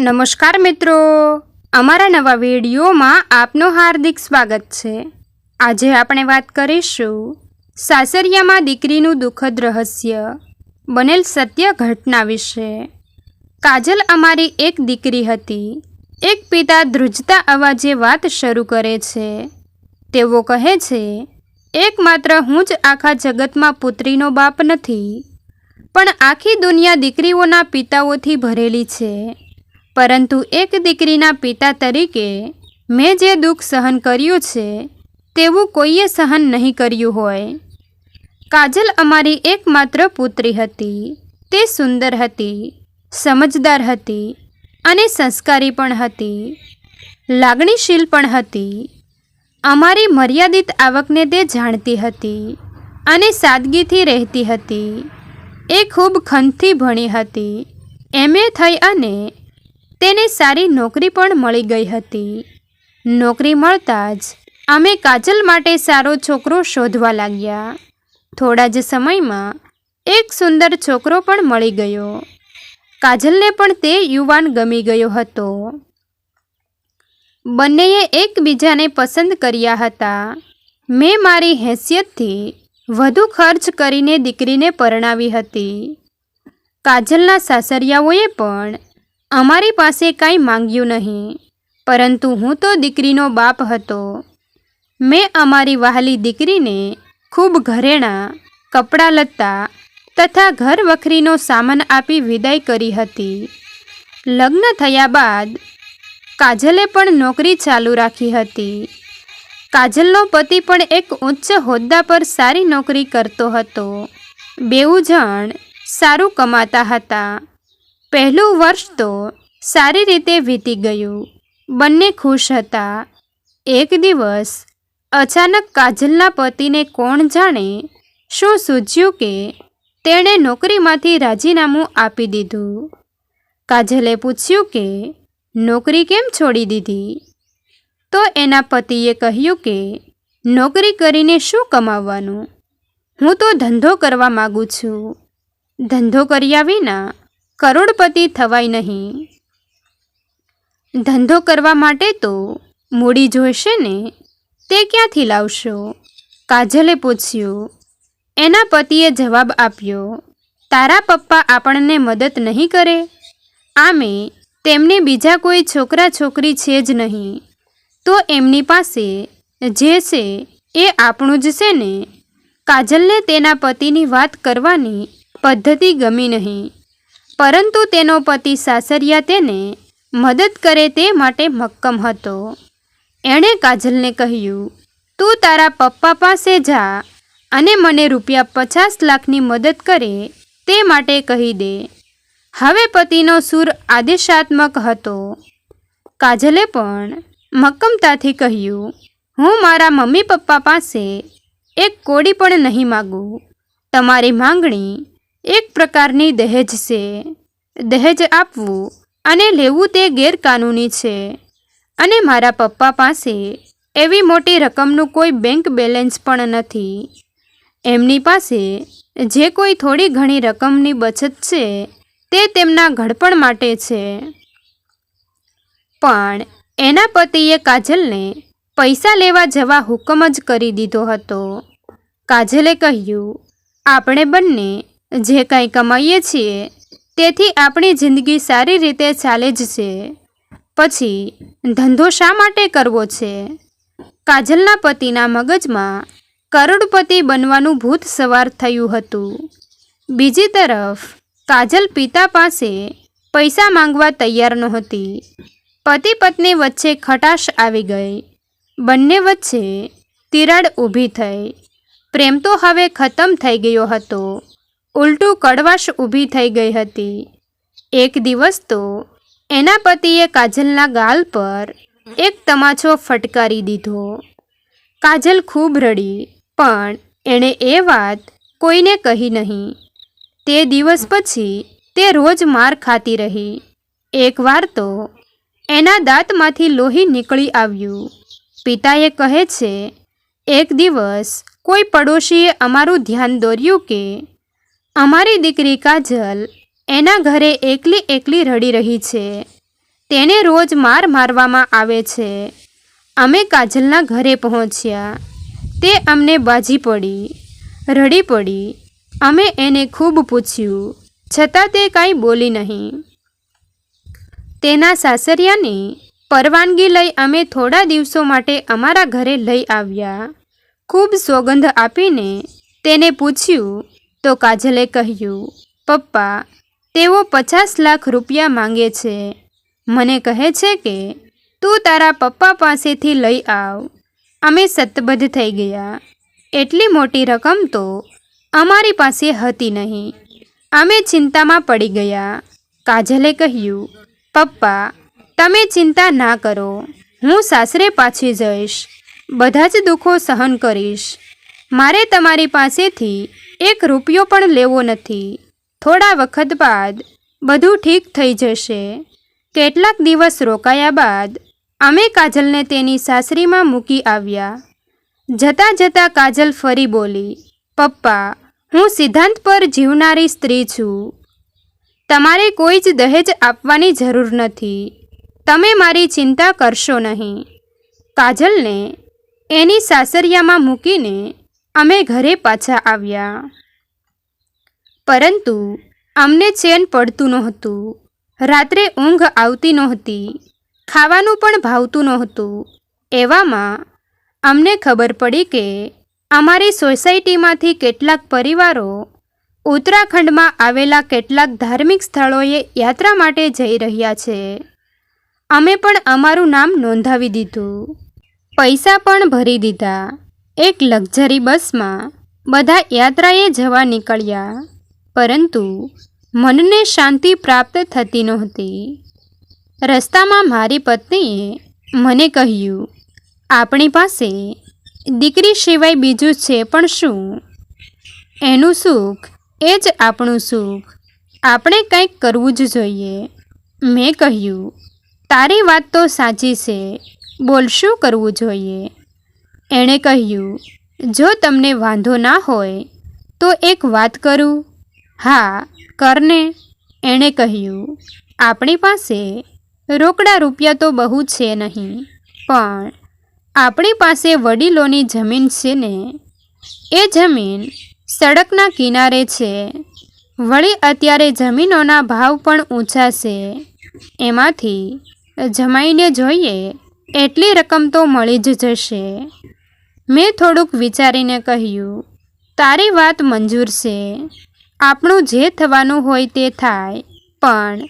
નમસ્કાર મિત્રો. અમારા નવા વિડીયોમાં આપનું હાર્દિક સ્વાગત છે. આજે આપણે વાત કરીશું સાસરિયામાં દીકરીનું દુઃખદ રહસ્ય, બનેલ સત્ય ઘટના વિશે. કાજલ અમારી એક દીકરી હતી. એક પિતા ધ્રુજતા અવાજે વાત શરૂ કરે છે. તેઓ કહે છે, એકમાત્ર હું જ આખા જગતમાં પુત્રીનો બાપ નથી, પણ આખી દુનિયા દીકરીઓના પિતાઓથી ભરેલી છે. પરંતુ એક દીકરીના પિતા તરીકે મેં જે દુઃખ સહન કર્યું છે, તેવું કોઈએ સહન નહીં કર્યું હોય. કાજલ અમારી એકમાત્ર પુત્રી હતી. તે સુંદર હતી, સમજદાર હતી અને સંસ્કારી પણ હતી. લાગણીશીલ પણ હતી. અમારી મર્યાદિત આવકને તે જાણતી હતી અને સાદગીથી રહેતી હતી. એ ખૂબ ખંતથી ભણી હતી. એમએ થઈ અને તેને સારી નોકરી પણ મળી ગઈ હતી. નોકરી મળતા જ અમે કાજલ માટે સારો છોકરો શોધવા લાગ્યા. થોડા જ સમયમાં એક સુંદર છોકરો પણ મળી ગયો. કાજલને પણ તે યુવાન ગમી ગયો હતો. બંનેએ એકબીજાને પસંદ કર્યા હતા. મેં મારી હેસિયતથી વધુ ખર્ચ કરીને દીકરીને પરણાવી હતી. કાજલના સાસરિયાઓએ પણ અમારી પાસે કાંઈ માંગ્યું નહીં. પરંતુ હું તો દીકરીનો બાપ હતો. મેં અમારી વહાલી દીકરીને ખૂબ ઘરેણાં, કપડાં લત્તા તથા ઘર વખરીનો સામાન આપી વિદાય કરી હતી. લગ્ન થયા બાદ કાજલે પણ નોકરી ચાલુ રાખી હતી. કાજલનો પતિ પણ એક ઉચ્ચ હોદ્દા પર સારી નોકરી કરતો હતો. બેઉ જણ સારું કમાતા હતા. પહેલું વર્ષ તો સારી રીતે વીતી ગયું. બંને ખુશ હતા. એક દિવસ અચાનક કાજલના પતિને કોણ જાણે શું સૂચ્યું કે તેણે નોકરીમાંથી રાજીનામું આપી દીધું. કાજલે પૂછ્યું કે, નોકરી કેમ છોડી દીધી? તો એના પતિએ કહ્યું કે, નોકરી કરીને શું કમાવવાનું? હું તો ધંધો કરવા માગું છું. ધંધો કર્યા વિના કરોડપતિ થવાય નહીં. ધંધો કરવા માટે તો મૂડી જોઈશે ને, તે ક્યાંથી લાવશો? કાજલે પૂછ્યું. એના પતિએ જવાબ આપ્યો, તારા પપ્પા આપણને મદદ નહીં કરે? આમે તેમને બીજા કોઈ છોકરા છોકરી છે જ નહીં. તો એમની પાસે જે છે એ આપણું જ છે ને? કાજલને તેના પતિની વાત કરવાની પદ્ધતિ ગમી નહીં. પરંતુ તેનો પતિ સાસરિયા તેને મદદ કરે તે માટે મક્કમ હતો. એણે કાજલને કહ્યું, તું તારા પપ્પા પાસે જા અને મને રૂપિયા પચાસ લાખની મદદ કરે તે માટે કહી દે. હવે પતિનો સૂર આદેશાત્મક હતો. કાજલે પણ મક્કમતાથી કહ્યું, હું મારા મમ્મી પપ્પા પાસે એક કોડી પણ નહીં માગું. તમારી માંગણી એક પ્રકારની દહેજ છે. દહેજ આપવું અને લેવું તે ગેરકાનૂની છે. અને મારા પપ્પા પાસે એવી મોટી રકમનું કોઈ બેંક બેલેન્સ પણ નથી. એમની પાસે જે કોઈ થોડી ઘણી રકમની બચત છે તે તેમના ઘડપણ માટે છે. પણ એના પતિએ કાજલને પૈસા લેવા જવા હુકમ જ કરી દીધો હતો. કાજલે કહ્યું, આપણે બંને જે કંઈ કમાઈએ છીએ, તેથી આપણી જિંદગી સારી રીતે ચાલે જ છે. પછી, ધંધો શા માટે કરવો છે? કાજલના પતિના મગજમાં કરોડપતિ બનવાનું ભૂત સવાર થયું હતું. બીજી તરફ, કાજલ પિતા પાસે પૈસા માંગવા તૈયાર નહોતી. પતિ પત્ની વચ્ચે ખટાશ આવી ગઈ. બંને વચ્ચે તિરાડ ઊભી થઈ. પ્રેમ તો હવે ખતમ થઈ ગયો હતો. ઉલટું કડવાશ ઊભી થઈ ગઈ હતી. એક દિવસ તો એના પતિએ કાજલના ગાલ પર એક તમાચો ફટકારી દીધો. કાજલ ખૂબ રડી, પણ એણે એ વાત કોઈને કહી નહીં. તે દિવસ પછી તે રોજ માર ખાતી રહી. એકવાર તો એના દાંતમાંથી લોહી નીકળી આવ્યું. પિતાએ કહે છે, એક દિવસ કોઈ પડોશીએ અમારું ધ્યાન દોર્યું કે અમારી દીકરી કાજલ એના ઘરે એકલી એકલી રડી રહી છે. તેને રોજ માર મારવામાં આવે છે. અમે કાજલના ઘરે પહોંચ્યા. તે અમને બાજી પડી, રડી પડી. અમે એને ખૂબ પૂછ્યું, છતાં તે કાંઈ બોલી નહીં. તેના સાસરિયાની પરવાનગી લઈ અમે થોડા દિવસો માટે અમારા ઘરે લઈ આવ્યા. ખૂબ સોગંધ આપીને તેને પૂછ્યું તો કાજલે કહ્યું, પપ્પા, તેઓ પચાસ લાખ રૂપિયા માંગે છે. મને કહે છે કે, તું તારા પપ્પા પાસેથી લઈ આવ. અમે સતબદ્ધ થઈ ગયા. એટલી મોટી રકમ તો અમારી પાસે હતી નહીં. અમે ચિંતામાં પડી ગયા. કાજલે કહ્યું, પપ્પા, તમે ચિંતા ના કરો. હું સાસરે પાછી જઈશ. બધા જ દુઃખો સહન કરીશ. મારે તમારી પાસેથી એક રૂપિયો પણ લેવો નથી. થોડા વખત બાદ બધું ઠીક થઈ જશે. કેટલાક દિવસ રોકાયા બાદ અમે કાજલને તેની સાસરીમાં મૂકી આવ્યા. જતાં જતાં કાજલ ફરી બોલી, પપ્પા, હું સિદ્ધાંત પર જીવનારી સ્ત્રી છું. તમારે કોઈ જ દહેજ આપવાની જરૂર નથી. તમે મારી ચિંતા કરશો નહીં. કાજલને એની સાસરિયામાં મૂકીને અમે ઘરે પાછા આવ્યા. પરંતુ અમને ચેન પડતું નહોતું. રાત્રે ઊંઘ આવતી નહોતી. ખાવાનું પણ ભાવતું નહોતું. એવામાં અમને ખબર પડી કે અમારી સોસાયટીમાંથી કેટલાક પરિવારો ઉત્તરાખંડમાં આવેલા કેટલાક ધાર્મિક સ્થળોએ યાત્રા માટે જઈ રહ્યા છે. અમે પણ અમારું નામ નોંધાવી દીધું. પૈસા પણ ભરી દીધા. એક લક્ઝરી બસમાં બધા યાત્રાએ જવા નીકળ્યા, પરંતુ મનને શાંતિ પ્રાપ્ત થતી નહોતી. રસ્તામાં મારી પત્નીએ મને કહ્યું, આપણી પાસે દીકરી સિવાય બીજું છે પણ શું? એનું સુખ એ જ આપણું સુખ. આપણે કંઈક કરવું જ જોઈએ. મેં કહ્યું, તારી વાત તો સાચી છે. બોલ, શું કરવું જોઈએ? એણે કહ્યું, જો તમને વાંધો ના હોય, તો એક વાત કરું. હા, કરને. એણે કહ્યું, આપણી પાસે રોકડા રૂપિયા તો બહુ છે નહીં, પણ આપણી પાસે વડીલોની જમીન છે ને. એ જમીન સડકના કિનારે છે. વળી અત્યારે જમીનોના ભાવ પણ ઊંચા છે. એમાંથી જમાઈને જોઈએ, એટલી રકમ તો મળી જ જશે. મેં થોડુંક વિચારીને કહ્યું, તારી વાત મંજૂર છે. આપણું જે થવાનું હોય તે થાય, પણ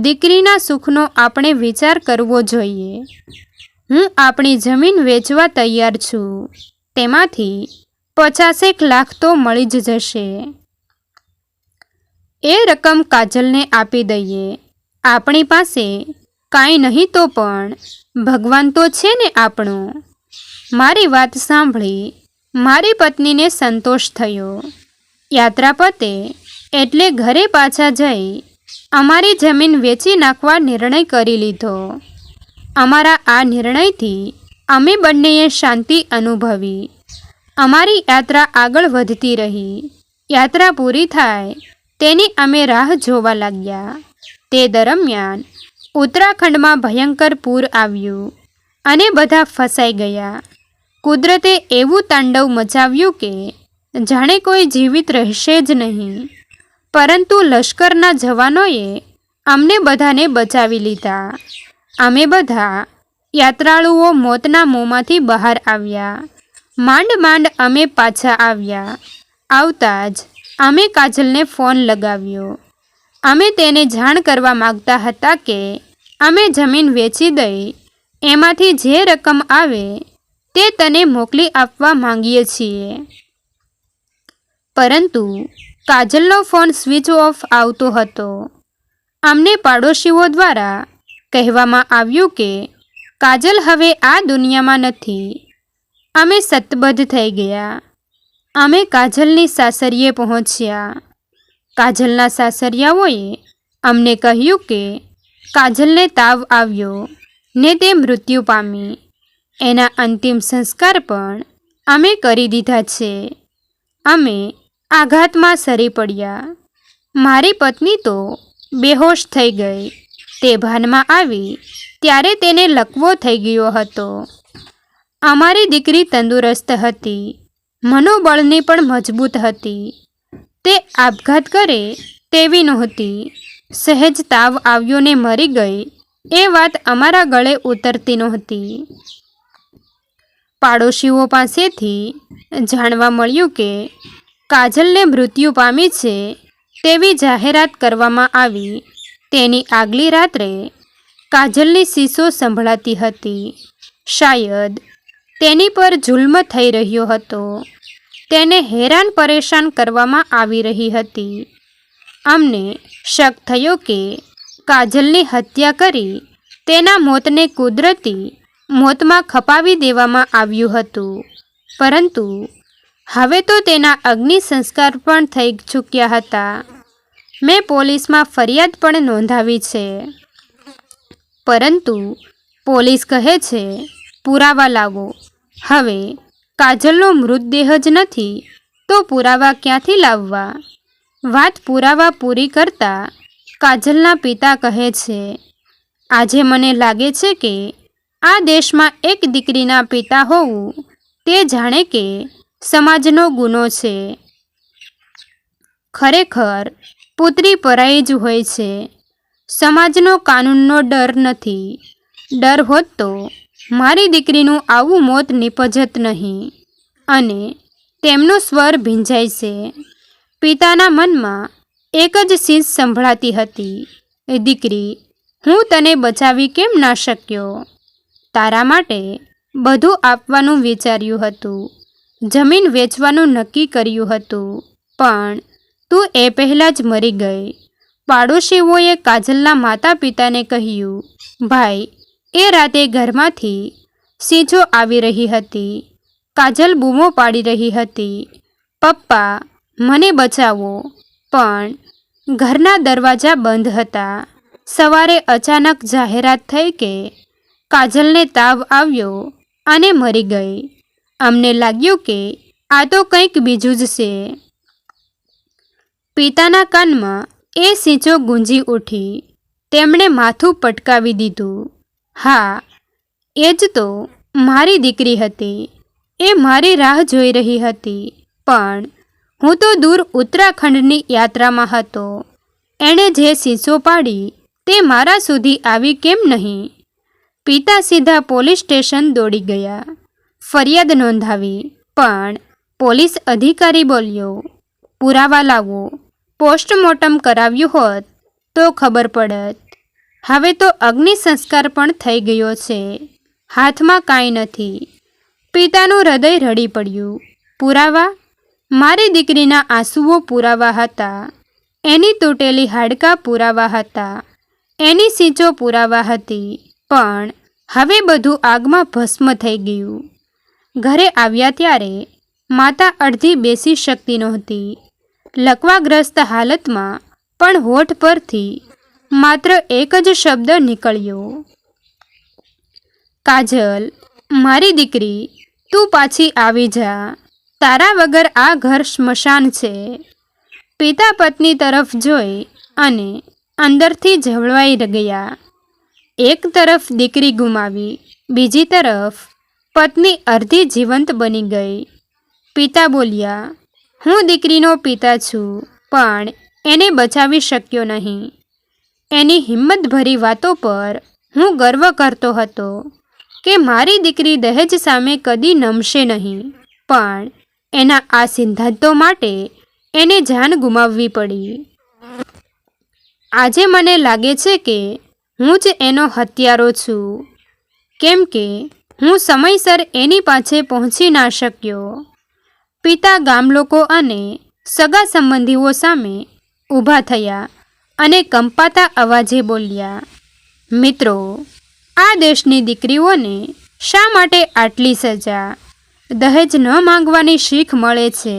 દીકરીના સુખનો આપણે વિચાર કરવો જોઈએ. હું આપણી જમીન વેચવા તૈયાર છું. તેમાંથી પચાસેક લાખ તો મળી જ જશે. એ રકમ કાજલને આપી દઈએ. આપણી પાસે કાંઈ નહીં તો પણ ભગવાન તો છે ને આપણો. મારી વાત સાંભળી મારી પત્નીને સંતોષ થયો. યાત્રા પતે એટલે ઘરે પાછા જઈ અમારી જમીન વેચી નાખવા નિર્ણય કરી લીધો. અમારા આ નિર્ણયથી અમે બંનેએ શાંતિ અનુભવી. અમારી યાત્રા આગળ વધતી રહી. યાત્રા પૂરી થાય તેની અમે રાહ જોવા લાગ્યા. તે દરમિયાન ઉત્તરાખંડમાં ભયંકર પૂર આવ્યું અને બધા ફસાઈ ગયા. કુદરતે એવું તાંડવ મચાવ્યું કે જાણે કોઈ જીવિત રહેશે જ નહીં. પરંતુ લશ્કરના જવાનોએ અમને બધાને બચાવી લીધા. અમે બધા યાત્રાળુઓ મોતના મોંમાંથી બહાર આવ્યા. માંડ માંડ અમે પાછા આવ્યા. આવતા જ અમે કાજલને ફોન લગાવ્યો. અમે તેને જાણ કરવા માગતા હતા કે અમે જમીન વેચી દઈ એમાંથી જે રકમ આવે તે તને મોકલી આપવા માંગીએ છીએ. પરંતુ કાજલનો ફોન સ્વિચ ઓફ આવતો હતો. અમને પાડોશીઓ દ્વારા કહેવામાં આવ્યું કે કાજલ હવે આ દુનિયામાં નથી. અમે સતબદ્ધ થઈ ગયા. અમે કાજલની સાસરીએ પહોંચ્યા. કાજલના સાસરિયાઓએ અમને કહ્યું કે કાજલને તાવ આવ્યો ને તે મૃત્યુ પામી. એના અંતિમ સંસ્કાર પણ અમે કરી દીધા છે. અમે આઘાતમાં સરી પડ્યા. મારી પત્ની તો બેહોશ થઈ ગઈ. તે ભાનમાં આવી ત્યારે તેને લકવો થઈ ગયો હતો. અમારી દીકરી તંદુરસ્ત હતી. મનોબળની પણ મજબૂત હતી. તે આપઘાત કરે તેવી નહોતી. સહેજ તાવ આવ્યો ને મરી ગઈ. એ વાત અમારા ગળે ઉતરતી નહોતી. પાડોશીઓ પાસેથી જાણવા મળ્યું કે કાજલને મૃત્યુ પામી છે તેવી જાહેરાત કરવામાં આવી. તેની આગલી રાત્રે કાજલની શીશો સંભળાતી હતી. શાયદ તેની પર જુલ્મ થઈ રહ્યો હતો. તેને હેરાન પરેશાન કરવામાં આવી રહી હતી. અમને શક થયો કે કાજલની હત્યા કરી તેના મોતને કુદરતી મોતમાં ખપાવી દેવામાં આવ્યું હતું. પરંતુ હવે તો તેના અગ્નિ સંસ્કાર પણ થઈ ચૂક્યા હતા. મેં પોલીસમાં ફરિયાદ પણ નોંધાવી છે. પરંતુ પોલીસ કહે છે, પુરાવા લાવો હવે કાજલનો મૃતદેહ જ નથી, તો પુરાવા ક્યાંથી લાવવા? વાત પુરાવા પૂરી કરતા કાજલના પિતા કહે છે, આજે મને લાગે છે કે આ દેશમાં એક દીકરીના પિતા હોવું તે જાણે કે સમાજનો ગુનો છે. ખરેખર, પુત્રી પરાઈ જ હોય છે. સમાજનો કાનૂનનો ડર નથી. ડર હોત તો મારી દીકરીનું આવું મોત નિપજત નહીં. અને તેમનો સ્વર ભીંજાય છે. પિતાના મનમાં એક જ ચીજ સંભળાતી હતી. એ દીકરી, હું તને બચાવી કેમ ના શક્યો? તારા માટે બધું આપવાનું વિચાર્યું હતું. જમીન વેચવાનું નક્કી કર્યું હતું. પણ તું એ પહેલાં જ મરી ગઈ. પાડોશીઓએ કાજલના માતા પિતાને કહ્યું, ભાઈ, એ રાતે ઘરમાંથી સીંચો આવી રહી હતી. કાજલ બૂમો પાડી રહી હતી. પપ્પા, મને બચાવો. પણ ઘરના દરવાજા બંધ હતા. સવારે અચાનક જાહેરાત થઈ કે કાજલને તાવ આવ્યો અને મરી ગઈ. અમને લાગ્યું કે આ તો કંઈક બીજું જ છે. પિતાના કાનમાં એ સીંચો ગુંજી ઉઠી. તેમણે માથું પટકાવી દીધું. હા, એ જ તો મારી દીકરી હતી. એ મારી રાહ જોઈ રહી હતી. પણ હું તો દૂર ઉત્તરાખંડની યાત્રામાં હતો. એણે જે શીશો પાડી તે મારા સુધી આવી કેમ નહીં? પિતા સીધા પોલીસ સ્ટેશન દોડી ગયા. ફરિયાદ નોંધાવી, પણ પોલીસ અધિકારી બોલ્યો, પુરાવા લાવો. પોસ્ટમોર્ટમ કરાવ્યું હોત તો ખબર પડત. હવે તો અગ્નિ સંસ્કાર પણ થઈ ગયો છે. હાથમાં કાંઈ નથી. પિતાનું હૃદય રડી પડ્યું. પુરાવા? મારી દીકરીના આંસુઓ પુરાવા હતા. એની તૂટેલી હાડકાં પુરાવા હતા. એની સીંચો પુરાવા હતી. પણ હવે બધું આગમાં ભસ્મ થઈ ગયું. ઘરે આવ્યા ત્યારે માતા અડધી બેસી શકતી નહોતી. લકવાગ્રસ્ત હાલતમાં પણ હોઠ પરથી માત્ર એક જ શબ્દ નીકળ્યો. કાજલ, મારી દીકરી, તું પાછી આવી જા. તારા વગર આ ઘર સ્મશાન છે. પિતા પત્ની તરફ જોઈ અને અંદરથી ઝવળવાઈ ગયા. એક તરફ દીકરી ગુમાવી, બીજી તરફ પત્ની અર્ધી જીવંત બની ગઈ. પિતા બોલ્યા, હું દીકરીનો પિતા છું, પણ એને બચાવી શક્યો નહીં. એની હિંમતભરી વાતો પર હું ગર્વ કરતો હતો કે મારી દીકરી દહેજ સામે કદી નમશે નહીં, પણ એના આ સિદ્ધાંતો માટે એને જાન ગુમાવવી પડી. આજે મને લાગે છે કે હું જ એનો હત્યારો છું. કેમ કે હું સમયસર એની પાસે પહોંચી ના શક્યો. પિતા ગામલોકો અને સગા સંબંધીઓ સામે ઊભા થયા અને કંપાતા અવાજે બોલ્યા, મિત્રો, આ દેશની દીકરીઓને શા માટે આટલી સજા? દહેજ ન માંગવાની શીખ મળે છે,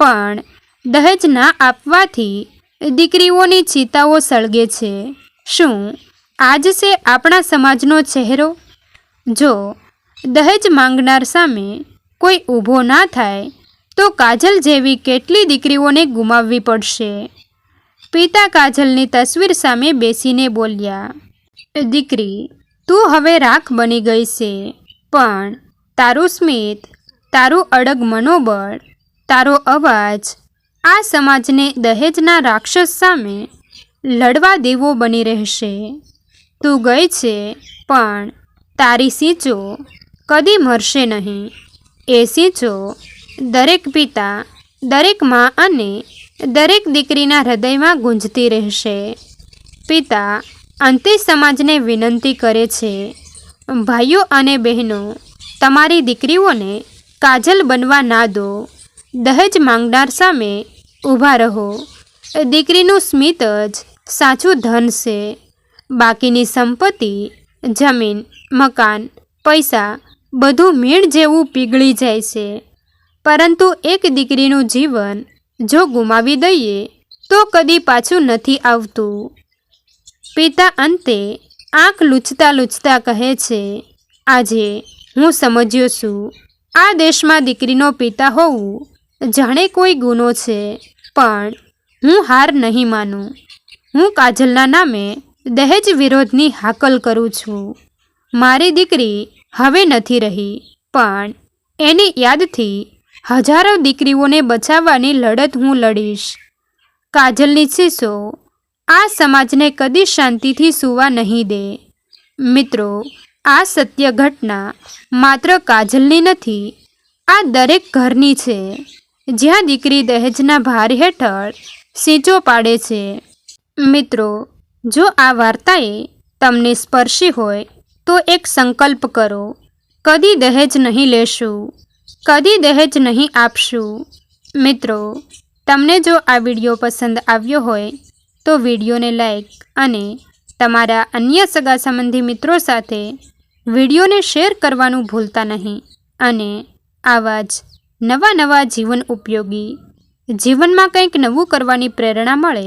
પણ દહેજ ના આપવાથી દીકરીઓની ચિતાઓ સળગે છે. શું આજ છે આપણા સમાજનો ચહેરો? જો, દહેજ માંગનાર સામે કોઈ ઊભો ના થાય, તો કાજલ જેવી કેટલી દીકરીઓને ગુમાવવી પડશે? પિતા કાજલની તસવીર સામે બેસીને બોલ્યા, દીકરી, તું હવે રાખ બની ગઈ છે. પણ તારું સ્મિત, તારું અડગ મનોબળ, તારો અવાજ આ સમાજને દહેજના રાક્ષસ સામે લડવા દેવો બની રહેશે. તું ગઈ છે, પણ તારી સીંચો કદી મરશે નહીં. એ સીંચો દરેક પિતા, દરેક મા અને દરેક દીકરીના હૃદયમાં ગુંજતી રહેશે. પિતા અંતે સમાજને વિનંતી કરે છે, ભાઈઓ અને બહેનો, તમારી દીકરીઓને કાજલ બનવા ના દો. દહેજ માંગનાર સામે ઊભા રહો. દીકરીનું સ્મિત જ સાચું ધન છે. બાકીની સંપત્તિ, જમીન, મકાન, પૈસા, બધું મીણ જેવું પીગળી જાય છે. પરંતુ એક દીકરીનું જીવન જો ગુમાવી દઈએ, તો કદી પાછું નથી આવતું. પિતા અંતે આંખ લૂછતા લૂછતા કહે છે, આજે હું સમજ્યો છું, આ દેશમાં દીકરીનો પિતા હોવું જાણે કોઈ ગુનો છે, પણ હું હાર નહીં માનું. હું કાજલના નામે દહેજ વિરોધની હાકલ કરું છું. મારી દીકરી હવે નથી રહી, પણ એની યાદથી હજારો દીકરીઓને બચાવવાની લડત હું લડીશ. કાજલની શીશો આ સમાજને કદી શાંતિથી સૂવા નહીં દે. મિત્રો, આ સત્ય ઘટના માત્ર કાજલની નથી, આ દરેક ઘરની છે. જ્યાં દીકરી દહેજના ભાર હેઠળ સીંચો પાડે છે. મિત્રો જો આ વાર્તાએ તમને સ્પર્શી હોય, તો એક સંકલ્પ કરો. કદી દહેજ નહીં લેશું. કદી દહેજ નહીં આપશું. મિત્રો, તમને જો આ વીડિયો પસંદ આવ્યો હોય, તો વિડીયોને લાઈક અને તમારા અન્ય સગા સંબંધી મિત્રો સાથે વિડીયોને શેર કરવાનું ભૂલતા નહીં. અને આવા જ નવા નવા જીવન ઉપયોગી જીવનમાં કંઈક નવું કરવાની પ્રેરણા મળે